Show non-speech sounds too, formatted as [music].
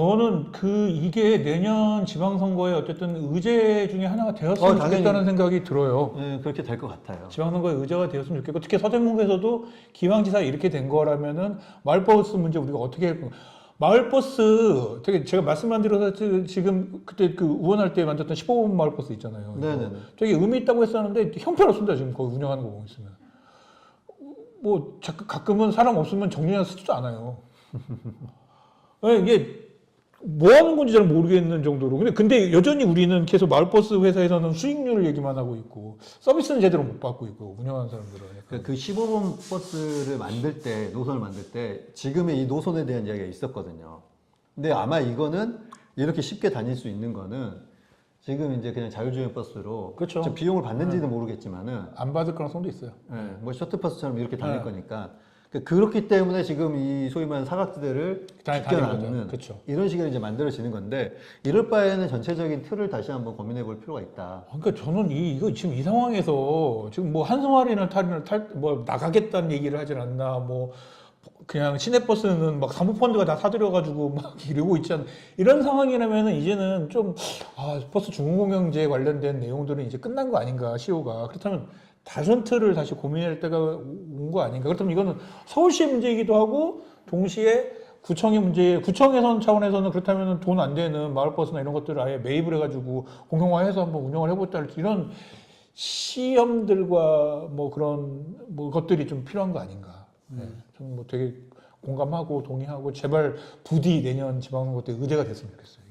저는 그 이게 내년 지방선거에 어쨌든 의제 중에 하나가 되었으면 어, 당연히. 좋겠다는 생각이 들어요. 네, 그렇게 될 것 같아요. 지방선거에 의제가 되었으면 좋겠고 특히 서대문구에서도 기왕지사 이렇게 된 거라면은 마을버스 문제 우리가 어떻게 할 건가. 마을버스 되게 제가 말씀만 드려서 지금 그때 그 의원할 때 만졌던 15분 마을버스 있잖아요. 네네네. 되게 의미 있다고 했었는데 형편없습니다 지금 거기 운영하는 거 보고 있으면 뭐 자- 가끔은 사람 없으면 정리나 쓰지도 않아요. 네, [laughs] 이게 뭐 하는 건지 잘 모르겠는 정도로 근데 근데 여전히 우리는 계속 마을버스 회사에서는 수익률 얘기만 하고 있고 서비스는 제대로 못 받고 있고 운영하는 사람들은 그, 그 15번 버스를 만들 때, 노선을 만들 때, 지금의 이 노선에 대한 이야기가 있었거든요. 근데 아마 이거는 이렇게 쉽게 다닐 수 있는 거는 지금 이제 그냥 자율주행 버스로 그렇죠. 좀 비용을 받는지는 모르겠지만은 안 받을 가능성도 있어요. 예, 뭐 셔틀버스처럼 이렇게 다닐 네. 거니까 그- 그렇기 때문에 지금 이 소위 말하는 사각지대를 거죠. 그렇죠. 이런 식으로 이제 만들어지는 건데 이럴 바에는 전체적인 틀을 다시 한번 고민해 볼 필요가 있다. 그러니까 저는 이 이거 지금 이 상황에서 지금 뭐 한송아리는 탈, 탈, 뭐 나가겠다는 얘기를 하질 않나 뭐 그냥 시내버스는 막 사모펀드가 다 사들여가지고 막 [laughs] 이러고 있지 않나 이런 상황이라면은 이제는 좀 아, 버스 중공영제 관련된 내용들은 이제 끝난 거 아닌가 시효가 그렇다면 틀을 다시 고민할 때가 온 거 아닌가 그렇다면 이거는 서울시의 문제이기도 하고 동시에 구청의 문제, 구청에선 차원에서는 그렇다면 돈 안 되는 마을버스나 이런 것들을 아예 매입을 해가지고 공용화해서 한번 운영을 해보자 이런 시험들과 뭐 그런 뭐 것들이 좀 필요한 거 아닌가. 네. 저는 뭐 되게 공감하고 동의하고 제발 부디 내년 지방선거 때 의제가 됐으면 좋겠어요.